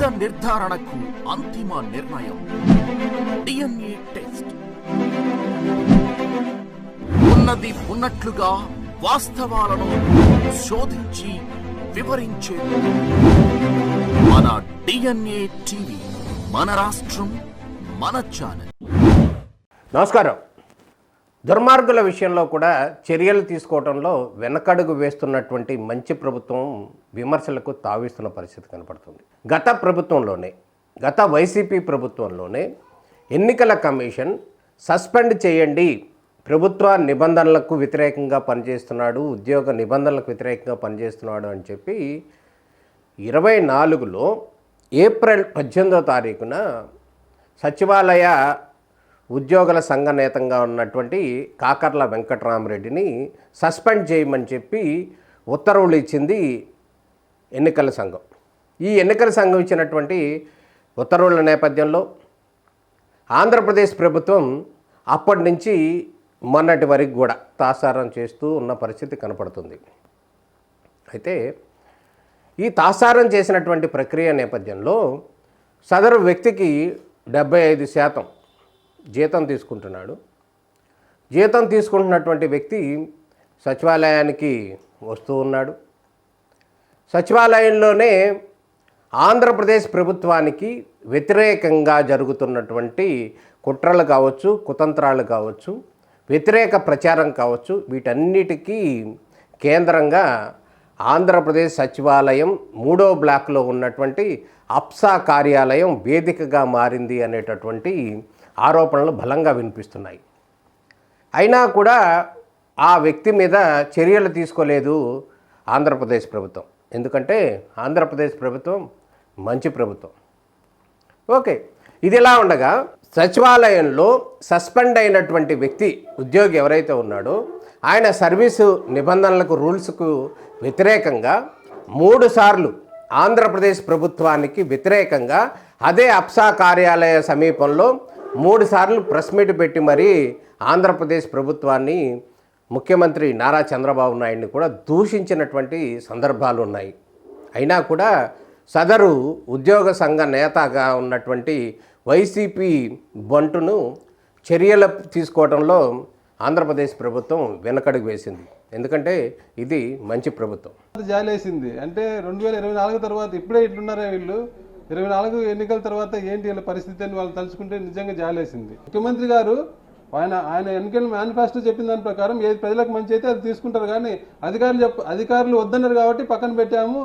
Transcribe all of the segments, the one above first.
నిజ నిర్ధారణకు అంతిమ నిర్ణయం. DNA test. ఉన్నది ఉన్నట్లుగా వాస్తవాలను శోధించి వివరించే మన డిఎన్ఏ టీవీ మన రాష్ట్రం మన ఛానల్. నమస్కారం. దుర్మార్గుల విషయంలో కూడా చర్యలు తీసుకోవడంలో వెనకడుగు వేస్తున్నటువంటి మంచి ప్రభుత్వం విమర్శలకు తావిస్తున్న పరిస్థితి కనపడుతుంది. గత ప్రభుత్వంలోనే గత వైసీపీ ప్రభుత్వంలోనే ఎన్నికల కమిషన్ సస్పెండ్ చేయండి ప్రభుత్వ నిబంధనలకు వ్యతిరేకంగా పనిచేస్తున్నాడు ఉద్యోగ నిబంధనలకు వ్యతిరేకంగా పనిచేస్తున్నాడు అని చెప్పి ఇరవై నాలుగులో ఏప్రిల్ పద్దెనిమిదో తారీఖున సచివాలయ ఉద్యోగుల సంఘ నేతంగా ఉన్నటువంటి కాకర్ల వెంకటరామరెడ్డిని సస్పెండ్ చేయమని చెప్పి ఉత్తర్వులు ఇచ్చింది ఎన్నికల సంఘం. ఈ ఎన్నికల సంఘం ఇచ్చినటువంటి ఉత్తర్వుల నేపథ్యంలో ఆంధ్రప్రదేశ్ ప్రభుత్వం అప్పటి నుంచి మొన్నటి వరకు కూడా తాసారం చేస్తూ ఉన్న పరిస్థితి కనపడుతుంది. అయితే ఈ తాసారం చేసినటువంటి ప్రక్రియ నేపథ్యంలో సదరు వ్యక్తికి డెబ్బై ఐదు శాతం జీతం తీసుకుంటున్నాడు. జీతం తీసుకుంటున్నటువంటి వ్యక్తి సచివాలయానికి వస్తూ ఉన్నాడు. సచివాలయంలోనే ఆంధ్రప్రదేశ్ ప్రభుత్వానికి వ్యతిరేకంగా జరుగుతున్నటువంటి కుట్రలు కావచ్చు కుతంత్రాలు కావచ్చు వ్యతిరేక ప్రచారం కావచ్చు వీటన్నిటికీ కేంద్రంగా ఆంధ్రప్రదేశ్ సచివాలయం మూడో బ్లాక్లో ఉన్నటువంటి అప్సా కార్యాలయం వేదికగా మారింది అనేటటువంటి ఆరోపణలు బలంగా వినిపిస్తున్నాయి. అయినా కూడా ఆ వ్యక్తి మీద చర్యలు తీసుకోలేదు ఆంధ్రప్రదేశ్ ప్రభుత్వం. ఎందుకంటే ఆంధ్రప్రదేశ్ ప్రభుత్వం మంచి ప్రభుత్వం. ఓకే ఇది ఎలా ఉండగా సచివాలయంలో సస్పెండ్ అయినటువంటి వ్యక్తి ఉద్యోగి ఎవరైతే ఉన్నాడో ఆయన సర్వీసు నిబంధనలకు రూల్స్కు వ్యతిరేకంగా మూడు సార్లు ఆంధ్రప్రదేశ్ ప్రభుత్వానికి వ్యతిరేకంగా అదే అప్సా కార్యాలయ సమీపంలో మూడు సార్లు ప్రెస్ మీట్ పెట్టి మరీ ఆంధ్రప్రదేశ్ ప్రభుత్వాన్ని ముఖ్యమంత్రి నారా చంద్రబాబు నాయుడిని కూడా దూషించినటువంటి సందర్భాలు ఉన్నాయి. అయినా కూడా సదరు ఉద్యోగ సంఘ నేతగా ఉన్నటువంటి వైసీపీ బంటును చర్యలు తీసుకోవడంలో ఆంధ్రప్రదేశ్ ప్రభుత్వం వెనకడుగు వేసింది. ఎందుకంటే ఇది మంచి ప్రభుత్వం. జాలేసింది అంటే రెండు వేల ఇరవై నాలుగు తర్వాత ఇప్పుడే ఇట్లున్నారా వీళ్ళు. ఇరవై నాలుగు ఎన్నికల తర్వాత ఏంటి వీళ్ళ పరిస్థితి అని వాళ్ళు తలుచుకుంటే నిజంగా జాలేసింది ముఖ్యమంత్రి గారు ఆయన ఆయన ఎన్నికల మేనిఫెస్టో చెప్పిన దాని ప్రకారం ఏది ప్రజలకు మంచి అయితే అది తీసుకుంటారు. కానీ అధికారులు చెప్ప అధికారులు వద్దన్నారు కాబట్టి పక్కన పెట్టాము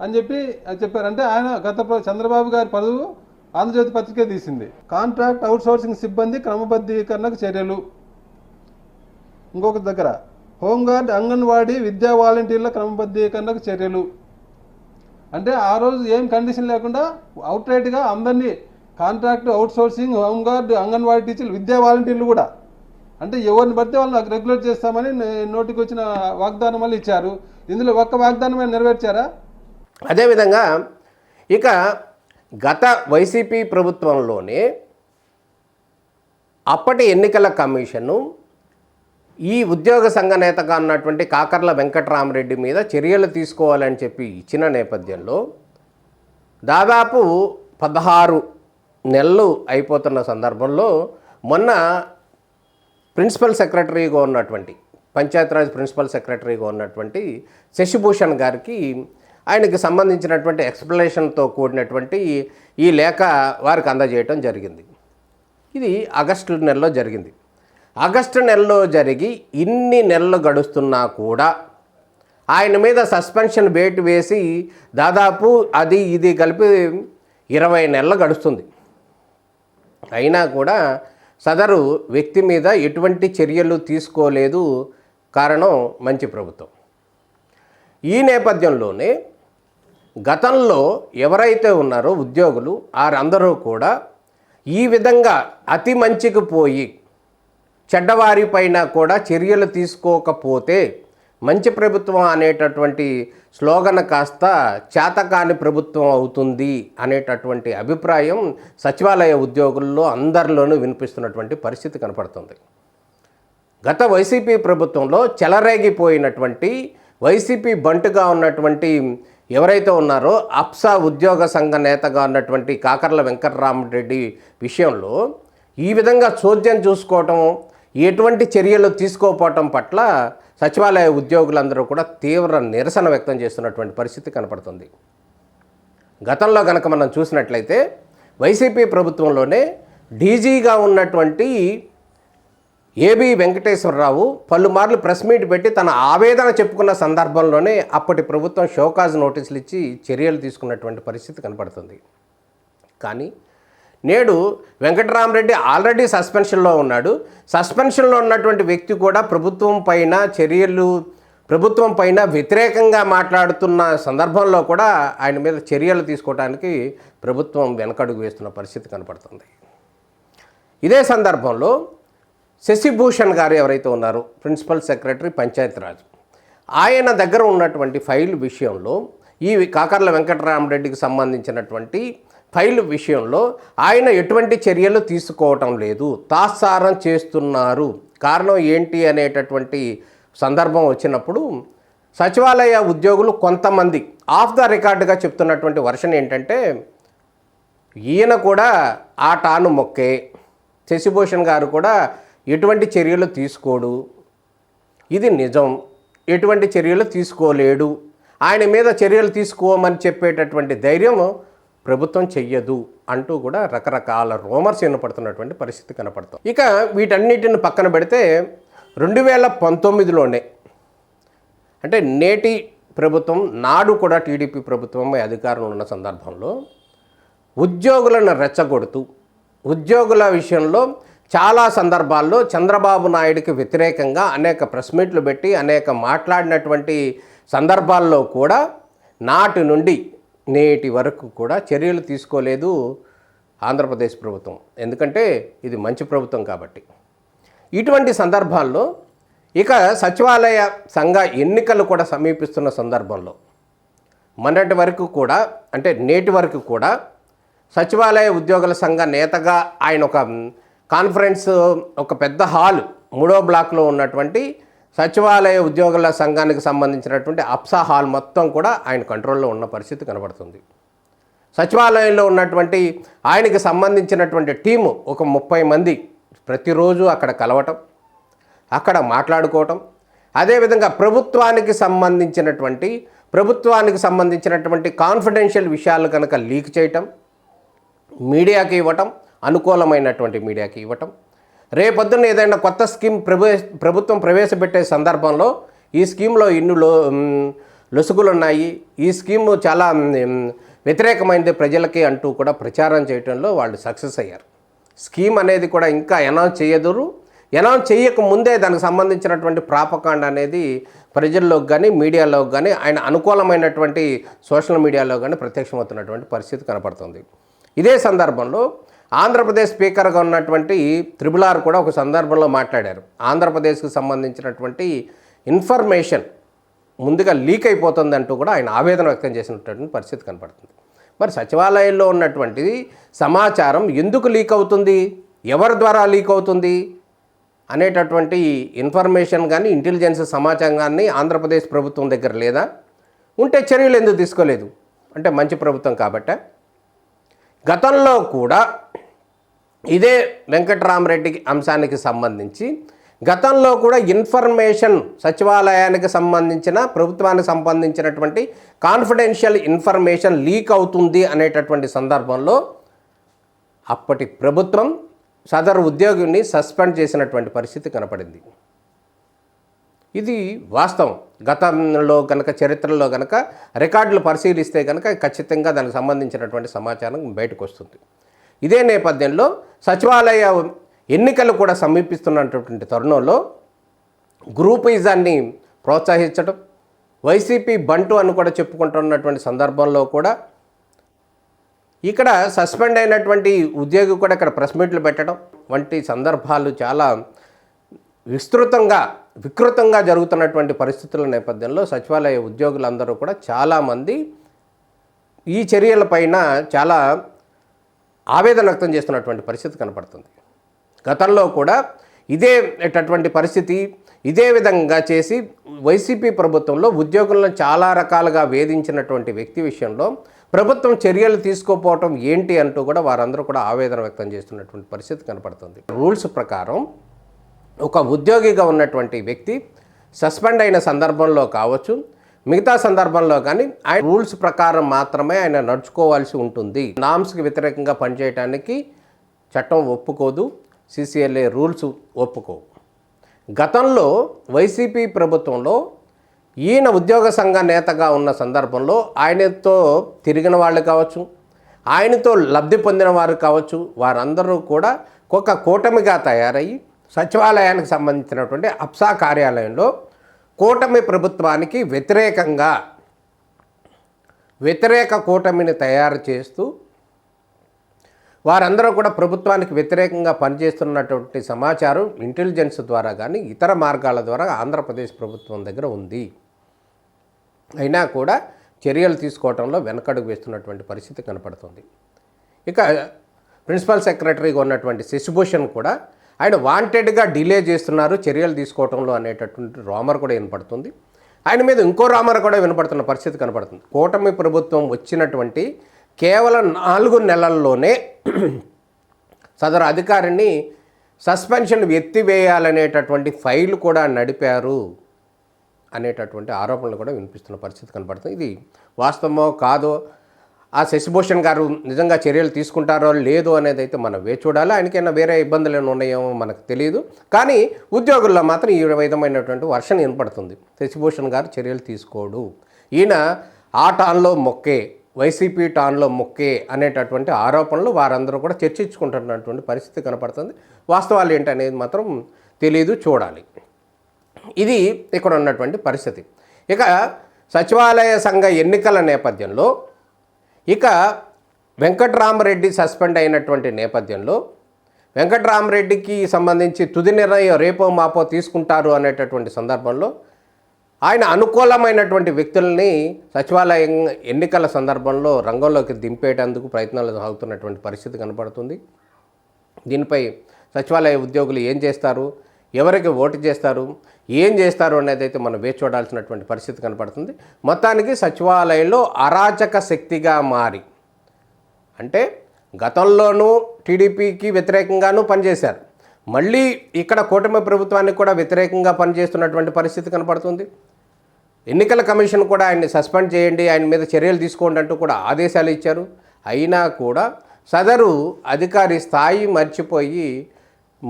అని చెప్పి అది చెప్పారు. అంటే ఆయన గత చంద్రబాబు గారి పదవు ఆంధ్రజ్యోతి పత్రికే తీసింది. కాంట్రాక్ట్ అవుట్సోర్సింగ్ సిబ్బంది క్రమబద్ధీకరణకు చర్యలు. ఇంకొక దగ్గర హోంగార్డ్ అంగన్వాడీ విద్యా వాలంటీర్ల క్రమబద్ధీకరణకు చర్యలు. అంటే ఆ రోజు ఏం కండిషన్ లేకుండా అవుట్ రైట్గా అందరినీ కాంట్రాక్ట్ అవుట్సోర్సింగ్ హోంగార్డ్ అంగన్వాడీ టీచర్లు విద్యా వాలంటీర్లు కూడా. అంటే ఎవరిని పడితే వాళ్ళని రెగ్యులేట్ చేస్తామని నోటికి వచ్చిన వాగ్దానం వల్ల ఇచ్చారు. ఇందులో ఒక్క వాగ్దానమే నెరవేర్చారా? అదేవిధంగా ఇక గత వైసీపీ ప్రభుత్వంలోనే అప్పటి ఎన్నికల కమిషను ఈ ఉద్యోగ సంఘ నేతగా ఉన్నటువంటి కాకర్ల వెంకటరామరెడ్డి మీద చర్యలు తీసుకోవాలని చెప్పి ఇచ్చిన నేపథ్యంలో దాదాపు పదహారు నెలలు అయిపోతున్న సందర్భంలో మొన్న ప్రిన్సిపల్ సెక్రటరీగా ఉన్నటువంటి పంచాయతీరాజ్ ప్రిన్సిపల్ సెక్రటరీగా ఉన్నటువంటి శశిభూషణ్ గారికి ఆయనకి సంబంధించినటువంటి ఎక్స్ప్లెనేషన్తో కూడినటువంటి ఈ లేఖ వారికి అందజేయటం జరిగింది. ఇది ఆగస్టు నెలలో జరిగింది. ఆగస్టు నెలలో జరిగి ఇన్ని నెలలు గడుస్తున్నా కూడా ఆయన మీద సస్పెన్షన్ బేట్ వేసి దాదాపు అది ఇది కలిపి ఇరవై నెలలు గడుస్తుంది. అయినా కూడా సదరు వ్యక్తి మీద ఎటువంటి చర్యలు తీసుకోలేదు కారణం మంచి ప్రభుత్వం. ఈ నేపథ్యంలోనే గతంలో ఎవరైతే ఉన్నారో ఉద్యోగులు వారందరూ కూడా ఈ విధంగా అతి మంచికి పోయి చెడ్డవారి పైన కూడా చర్యలు తీసుకోకపోతే మంచి ప్రభుత్వం అనేటటువంటి స్లోగన్ కాస్త చేతకాని ప్రభుత్వం అవుతుంది అనేటటువంటి అభిప్రాయం సచివాలయ ఉద్యోగుల్లో అందరిలోనూ వినిపిస్తున్నటువంటి పరిస్థితి కనపడుతుంది. గత వైసీపీ ప్రభుత్వంలో చెలరేగిపోయినటువంటి వైసీపీ బంటుగా ఉన్నటువంటి ఎవరైతే ఉన్నారో అప్సా ఉద్యోగ సంఘ నేతగా ఉన్నటువంటి కాకర్ల వెంకటరామరెడ్డి విషయంలో ఈ విధంగా చోద్యం చూసుకోవటం ఎటువంటి చర్యలు తీసుకోకపోవటం పట్ల సచివాలయ ఉద్యోగులందరూ కూడా తీవ్ర నిరసన వ్యక్తం చేస్తున్నటువంటి పరిస్థితి కనపడుతుంది. గతంలో కనుక మనం చూసినట్లయితే వైసీపీ ప్రభుత్వంలోనే డీజీగా ఉన్నటువంటి ఏబి వెంకటేశ్వరరావు పలుమార్లు ప్రెస్ మీట్ పెట్టి తన ఆవేదన చెప్పుకున్న సందర్భంలోనే అప్పటి ప్రభుత్వం షోకాజ్ నోటీసులు ఇచ్చి చర్యలు తీసుకున్నటువంటి పరిస్థితి కనపడుతుంది. కానీ నేడు వెంకటరామరెడ్డి ఆల్రెడీ సస్పెన్షన్లో ఉన్నాడు. సస్పెన్షన్లో ఉన్నటువంటి వ్యక్తి కూడా ప్రభుత్వం పైన చర్యలు ప్రభుత్వం పైన వ్యతిరేకంగా మాట్లాడుతున్న సందర్భంలో కూడా ఆయన మీద చర్యలు తీసుకోవడానికి ప్రభుత్వం వెనకడుగు వేస్తున్న పరిస్థితి కనపడుతుంది. ఇదే సందర్భంలో శశిభూషణ్ గారు ఎవరైతే ఉన్నారో ప్రిన్సిపల్ సెక్రటరీ పంచాయతీరాజ్ ఆయన దగ్గర ఉన్నటువంటి ఫైల్ విషయంలో ఈ కాకర్ల వెంకటరామరెడ్డికి సంబంధించినటువంటి ఫైల్ విషయంలో ఆయన ఎటువంటి చర్యలు తీసుకోవటం లేదు. తాత్సారం చేస్తున్నారు. కారణం ఏంటి అనేటటువంటి సందర్భం వచ్చినప్పుడు సచివాలయ ఉద్యోగులు కొంతమంది ఆఫ్ ద రికార్డుగా చెప్తున్నటువంటి వర్షన్ ఏంటంటే ఈయన కూడా ఆ టాను మొక్కే శశిభూషణ్ గారు కూడా ఎటువంటి చర్యలు తీసుకోడు. ఇది నిజం. ఎటువంటి చర్యలు తీసుకోలేడు. ఆయన మీద చర్యలు తీసుకోమని చెప్పేటటువంటి ధైర్యం ప్రభుత్వం చెయ్యదు అంటూ కూడా రకరకాల రూమర్స్ వినపడుతున్నటువంటి పరిస్థితి కనపడుతుంది. ఇక వీటన్నిటిని పక్కన పెడితే రెండు వేల పంతొమ్మిదిలోనే అంటే నేటి ప్రభుత్వం నాడు కూడా టీడీపీ ప్రభుత్వమే అధికారంలో ఉన్న సందర్భంలో ఉద్యోగులను రెచ్చగొడుతూ ఉద్యోగుల విషయంలో చాలా సందర్భాల్లో చంద్రబాబు నాయుడికి వ్యతిరేకంగా అనేక ప్రెస్ మీట్లు పెట్టి అనేక మాట్లాడినటువంటి సందర్భాల్లో కూడా నాటి నుండి నేటి వరకు కూడా చర్యలు తీసుకోలేదు ఆంధ్రప్రదేశ్ ప్రభుత్వం. ఎందుకంటే ఇది మంచి ప్రభుత్వం కాబట్టి. ఇటువంటి సందర్భాల్లో ఇక సచివాలయ సంఘ ఎన్నికలు కూడా సమీపిస్తున్న సందర్భంలో మొన్నటి వరకు కూడా అంటే నేటి వరకు కూడా సచివాలయ ఉద్యోగుల సంఘ నేతగా ఆయన ఒక కాన్ఫరెన్స్ ఒక పెద్ద హాల్ మూడో బ్లాక్లో ఉన్నటువంటి సచివాలయ ఉద్యోగుల సంఘానికి సంబంధించినటువంటి అప్సా హాల్ మొత్తం కూడా ఆయన కంట్రోల్లో ఉన్న పరిస్థితి కనబడుతుంది. సచివాలయంలో ఉన్నటువంటి ఆయనకి సంబంధించినటువంటి టీము ఒక ముప్పై మంది ప్రతిరోజు అక్కడ కలవటం అక్కడ మాట్లాడుకోవటం అదేవిధంగా ప్రభుత్వానికి సంబంధించినటువంటి ప్రభుత్వానికి సంబంధించినటువంటి కాన్ఫిడెన్షియల్ విషయాలు కనుక లీక్ చేయటం మీడియాకి ఇవ్వటం అనుకూలమైనటువంటి మీడియాకి ఇవ్వటం రేపొద్దున ఏదైనా కొత్త స్కీమ్ ప్రవే ప్రభుత్వం ప్రవేశపెట్టే సందర్భంలో ఈ స్కీమ్లో ఇన్ని లో లొసుగులు ఉన్నాయి ఈ స్కీమ్ చాలా వ్యతిరేకమైనది ప్రజలకి అంటూ కూడా ప్రచారం చేయడంలో వాళ్ళు సక్సెస్ అయ్యారు. స్కీమ్ అనేది కూడా ఇంకా అనౌన్స్ చేయదురు. అనౌన్స్ చేయక ముందే దానికి సంబంధించినటువంటి ప్రాపకాండ అనేది ప్రజల్లోకి కానీ మీడియాలోకి కానీ ఆయన అనుకూలమైనటువంటి సోషల్ మీడియాలో కానీ ప్రత్యక్షమవుతున్నటువంటి పరిస్థితి కనపడుతుంది. ఇదే సందర్భంలో ఆంధ్రప్రదేశ్ స్పీకర్గా ఉన్నటువంటి త్రిబుల్ ఆర్ కూడా ఒక సందర్భంలో మాట్లాడారు. ఆంధ్రప్రదేశ్కి సంబంధించినటువంటి ఇన్ఫర్మేషన్ ముందుగా లీక్ అయిపోతుందంటూ కూడా ఆయన ఆవేదన వ్యక్తం చేసినటువంటి పరిస్థితి కనపడుతుంది. మరి సచివాలయంలో ఉన్నటువంటి సమాచారం ఎందుకు లీక్ అవుతుంది? ఎవరి ద్వారా లీక్ అవుతుంది? అనేటటువంటి ఇన్ఫర్మేషన్ కానీ ఇంటెలిజెన్స్ సమాచారం కానీ ఆంధ్రప్రదేశ్ ప్రభుత్వం దగ్గర లేదా? ఉంటే చర్యలు ఎందుకు తీసుకోలేదు? అంటే మంచి ప్రభుత్వం కాబట్టే. గతంలో కూడా ఇదే వెంకటరామరెడ్డికి అంశానికి సంబంధించి గతంలో కూడా ఇన్ఫర్మేషన్ సచివాలయానికి సంబంధించిన ప్రభుత్వానికి సంబంధించినటువంటి కాన్ఫిడెన్షియల్ ఇన్ఫర్మేషన్ లీక్ అవుతుంది అనేటటువంటి సందర్భంలో అప్పటి ప్రభుత్వం సదరు ఉద్యోగిని సస్పెండ్ చేసినటువంటి పరిస్థితి కనపడింది. ఇది వాస్తవం. గతంలో కనుక చరిత్రలో కనుక రికార్డులు పరిశీలిస్తే కనుక ఖచ్చితంగా దానికి సంబంధించినటువంటి సమాచారం బయటకు వస్తుంది. ఇదే నేపథ్యంలో సచివాలయ ఎన్నికలు కూడా సమీపిస్తున్నటువంటి తరుణంలో గ్రూపిజాన్ని ప్రోత్సహించడం వైసీపీ బంటు అని కూడా చెప్పుకుంటున్నటువంటి సందర్భంలో కూడా ఇక్కడ సస్పెండ్ అయినటువంటి ఉద్యోగి కూడా ఇక్కడ ప్రెస్ మీట్లు పెట్టడం వంటి సందర్భాలు చాలా విస్తృతంగా వికృతంగా జరుగుతున్నటువంటి పరిస్థితుల నేపథ్యంలో సచివాలయ ఉద్యోగులందరూ కూడా చాలామంది ఈ చర్యలపైన చాలా ఆవేదన వ్యక్తం చేస్తున్నటువంటి పరిస్థితి కనపడుతుంది. గతంలో కూడా ఇదే అటువంటి పరిస్థితి ఇదే విధంగా చేసి వైసీపీ ప్రభుత్వంలో ఉద్యోగులను చాలా రకాలుగా వేధించినటువంటి వ్యక్తి విషయంలో ప్రభుత్వం చర్యలు తీసుకోపోవటం ఏంటి అంటూ కూడా వారందరూ కూడా ఆవేదన వ్యక్తం చేస్తున్నటువంటి పరిస్థితి కనపడుతుంది. రూల్స్ ప్రకారం ఒక ఉద్యోగిగా ఉన్నటువంటి వ్యక్తి సస్పెండ్ అయిన సందర్భంలో కావచ్చు మిగతా సందర్భంలో కానీ ఆయన రూల్స్ ప్రకారం మాత్రమే ఆయన నడుచుకోవాల్సి ఉంటుంది. నామ్స్కి వ్యతిరేకంగా పనిచేయడానికి చట్టం ఒప్పుకోదు సిసిఎల్ఏ రూల్స్ ఒప్పుకోవు. గతంలో వైసీపీ ప్రభుత్వంలో ఈయన ఉద్యోగ సంఘ నేతగా ఉన్న సందర్భంలో ఆయనతో తిరిగిన వాళ్ళు కావచ్చు ఆయనతో లబ్ధి పొందిన వారు కావచ్చు వారందరూ కూడా ఒక కూటమిగా తయారయ్యి సచివాలయానికి సంబంధించినటువంటి అప్సా కార్యాలయంలో కూటమి ప్రభుత్వానికి వ్యతిరేకంగా వ్యతిరేక కూటమిని తయారు చేస్తూ వారందరూ కూడా ప్రభుత్వానికి వ్యతిరేకంగా పనిచేస్తున్నటువంటి సమాచారం ఇంటెలిజెన్స్ ద్వారా కానీ ఇతర మార్గాల ద్వారా ఆంధ్రప్రదేశ్ ప్రభుత్వం దగ్గర ఉంది. అయినా కూడా చర్యలు తీసుకోవడంలో వెనకడుగు వేస్తున్నటువంటి పరిస్థితి కనపడుతుంది. ఇక ప్రిన్సిపల్ సెక్రటరీగా ఉన్నటువంటి శశిభూషణ్ కూడా ఆయన వాంటెడ్గా డిలే చేస్తున్నారు చర్యలు తీసుకోవడంలో అనేటటువంటి రోమర్ కూడా వినపడుతుంది. ఆయన మీద ఇంకో రామర్ కూడా వినపడుతున్న పరిస్థితి కనపడుతుంది. కూటమి ప్రభుత్వం వచ్చినటువంటి కేవలం నాలుగు నెలల్లోనే సదరు అధికారిని సస్పెన్షన్ ఎత్తివేయాలనేటటువంటి ఫైల్ కూడా నడిపారు అనేటటువంటి ఆరోపణలు కూడా వినిపిస్తున్న పరిస్థితి కనపడుతుంది. ఇది వాస్తవమో కాదో ఆ శశిభూషణ్ గారు నిజంగా చర్యలు తీసుకుంటారో లేదో అనేది అయితే మనం వే చూడాలి. ఆయనకైనా వేరే ఇబ్బందులు ఏమైనా ఉన్నాయేమో మనకు తెలియదు. కానీ ఉద్యోగుల్లో మాత్రం ఈ విధమైనటువంటి వర్షం వినపడుతుంది. శశిభూషణ్ గారు చర్యలు తీసుకోడు. ఈయన ఆ టాన్లో మొక్కే వైసీపీ టాన్లో మొక్కే అనేటటువంటి ఆరోపణలు వారందరూ కూడా చర్చించుకుంటున్నటువంటి పరిస్థితి కనపడుతుంది. వాస్తవాలు ఏంటనేది మాత్రం తెలియదు చూడాలి. ఇది ఇక్కడ ఉన్నటువంటి పరిస్థితి. ఇక సచివాలయ సంఘ ఎన్నికల నేపథ్యంలో ఇక వెంకట్రామరెడ్డి సస్పెండ్ అయినటువంటి నేపథ్యంలో వెంకట్రామరెడ్డికి సంబంధించి తుది నిర్ణయం రేపో మాపో తీసుకుంటారు అనేటటువంటి సందర్భంలో ఆయన అనుకూలమైనటువంటి వ్యక్తుల్ని సచివాలయం ఎన్నికల సందర్భంలో రంగంలోకి దింపేటందుకు ప్రయత్నాలు సాగుతున్నటువంటి పరిస్థితి కనపడుతుంది. దీనిపై సచివాలయ ఉద్యోగులు ఏం చేస్తారు? ఎవరికి ఓటు చేస్తారు? ఏం చేస్తారు అనేది అయితే మనం వేచి చూడాల్సినటువంటి పరిస్థితి కనపడుతుంది. మొత్తానికి సచివాలయంలో అరాచక శక్తిగా మారి అంటే గతంలోనూ టీడీపీకి వ్యతిరేకంగానూ పనిచేశారు. మళ్ళీ ఇక్కడ కూటమి ప్రభుత్వానికి కూడా వ్యతిరేకంగా పనిచేస్తున్నటువంటి పరిస్థితి కనపడుతుంది. ఎన్నికల కమిషన్ కూడా ఆయన్ని సస్పెండ్ చేయండి ఆయన మీద చర్యలు తీసుకోండి అంటూ కూడా ఆదేశాలు ఇచ్చారు. అయినా కూడా సదరు అధికారి స్థాయి మర్చిపోయి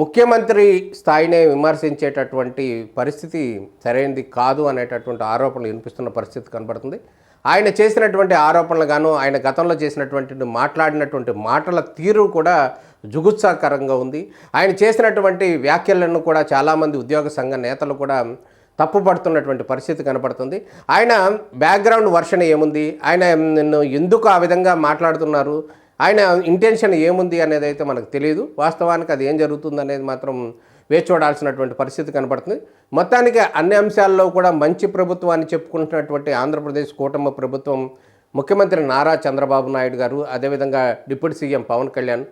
ముఖ్యమంత్రి స్థాయినే విమర్శించేటటువంటి పరిస్థితి సరైనది కాదు అనేటటువంటి ఆరోపణలు వినిపిస్తున్న పరిస్థితి కనబడుతుంది. ఆయన చేసినటువంటి ఆరోపణలు గాను ఆయన గతంలో చేసినటువంటి మాట్లాడినటువంటి మాటల తీరు కూడా జుగుత్సాకరంగా ఉంది. ఆయన చేసినటువంటి వ్యాఖ్యలను కూడా చాలామంది ఉద్యోగ సంఘ నేతలు కూడా తప్పుపడుతున్నటువంటి పరిస్థితి కనపడుతుంది ఆయన బ్యాక్గ్రౌండ్ వర్షన్ ఏముంది? ఆయన నిన్ను ఎందుకు ఆ విధంగా మాట్లాడుతున్నారు? ఆయన ఇంటెన్షన్ ఏముంది అనేది అయితే మనకు తెలియదు. వాస్తవానికి అది ఏం జరుగుతుంది అనేది మాత్రం వేచి చూడాల్సినటువంటి పరిస్థితి కనపడుతుంది. మొత్తానికి అన్ని అంశాల్లో కూడా మంచి ప్రభుత్వాన్ని చెప్పుకుంటున్నటువంటి ఆంధ్రప్రదేశ్ కూటమి ప్రభుత్వం ముఖ్యమంత్రి నారా చంద్రబాబు నాయుడు గారు అదేవిధంగా డిప్యూటీ సీఎం పవన్ కళ్యాణ్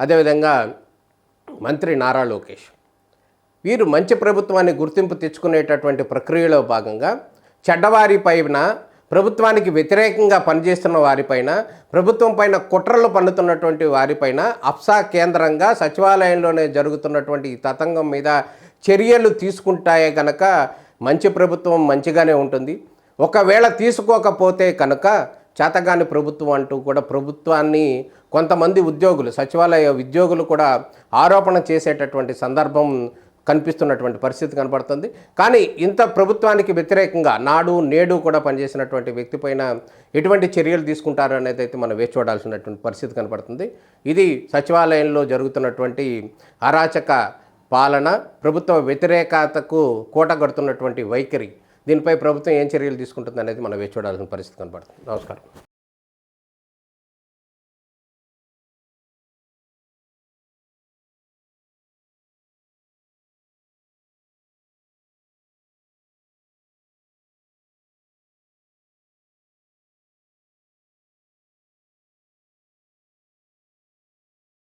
అదేవిధంగా మంత్రి నారా లోకేష్. వీరు మంచి ప్రభుత్వాన్ని గుర్తింపు తెచ్చుకునేటటువంటి ప్రక్రియలో భాగంగా చెడ్డవారి పైన ప్రభుత్వానికి వ్యతిరేకంగా పనిచేస్తున్న వారిపైన ప్రభుత్వం పైన కుట్రలు పన్నుతున్నటువంటి వారిపైన అప్సా కేంద్రంగా సచివాలయంలోనే జరుగుతున్నటువంటి ఈ తతంగం మీద చర్యలు తీసుకుంటాయే కనుక మంచి ప్రభుత్వం మంచిగానే ఉంటుంది. ఒకవేళ తీసుకోకపోతే కనుక చేతగాని ప్రభుత్వం అంటూ కూడా ప్రభుత్వాన్ని కొంతమంది ఉద్యోగులు సచివాలయ ఉద్యోగులు కూడా ఆరోపణ చేసేటటువంటి సందర్భం కనిపిస్తున్నటువంటి పరిస్థితి కనపడుతుంది కానీ ఇంత ప్రభుత్వానికి వ్యతిరేకంగా నాడు నేడు కూడా పనిచేసినటువంటి వ్యక్తి పైన ఎటువంటి చర్యలు తీసుకుంటారు అనేది అయితే మనం వేచి చూడాల్సినటువంటి పరిస్థితి కనపడుతుంది ఇది సచివాలయంలో జరుగుతున్నటువంటి అరాచక పాలన ప్రభుత్వ వ్యతిరేకతకు కూటగడుతున్నటువంటి వైఖరి దీనిపై ప్రభుత్వం ఏం చర్యలు తీసుకుంటుంది అనేది మనం వేచి చూడాల్సిన పరిస్థితి కనపడుతుంది నమస్కారం.